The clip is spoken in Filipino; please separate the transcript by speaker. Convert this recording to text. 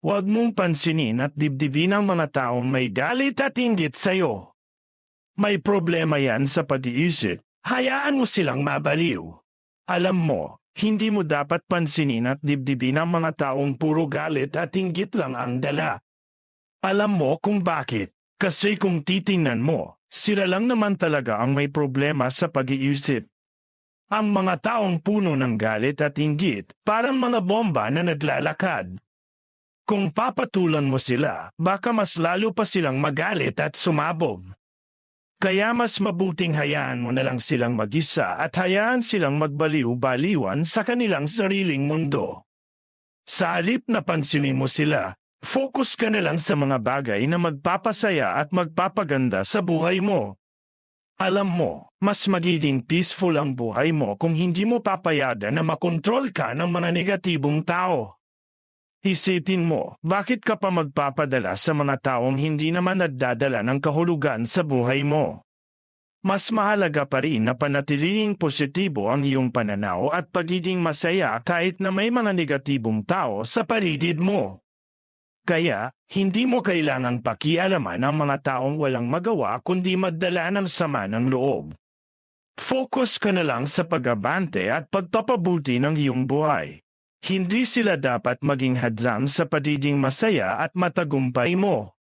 Speaker 1: Huwag mong pansinin at dibdibin ang mga taong may galit at inggit sa'yo. May problema yan sa pag-iisip. Hayaan mo silang mabaliw. Alam mo, hindi mo dapat pansinin at dibdibin ang mga taong puro galit at inggit lang ang dala. Alam mo kung bakit. Kasi kung titingnan mo, sila lang naman talaga ang may problema sa pag-iisip. Ang mga taong puno ng galit at inggit, parang mga bomba na naglalakad. Kung papatulan mo sila, baka mas lalo pa silang magalit at sumabog. Kaya mas mabuting hayaan mo na lang silang mag-isa at hayaan silang magbaliw-baliwan sa kanilang sariling mundo. Sa halip na pansinin mo sila, focus ka na lang sa mga bagay na magpapasaya at magpapaganda sa buhay mo. Alam mo, mas magiging peaceful ang buhay mo kung hindi mo papayagan na makontrol ka ng mga negatibong tao. Isipin mo, bakit ka pa magpapadala sa mga taong hindi naman nagdadala ng kahulugan sa buhay mo? Mas mahalaga pa rin na panatiling positibo ang iyong pananaw at pagiging masaya kahit na may mga negatibong tao sa paligid mo. Kaya, hindi mo kailangang pakialaman ang mga taong walang magawa kundi magdala ng sama ng loob. Focus ka na lang sa pag-abante at pagpapabuti ng iyong buhay. Hindi sila dapat maging hadlang sa pagiging masaya at matagumpay mo.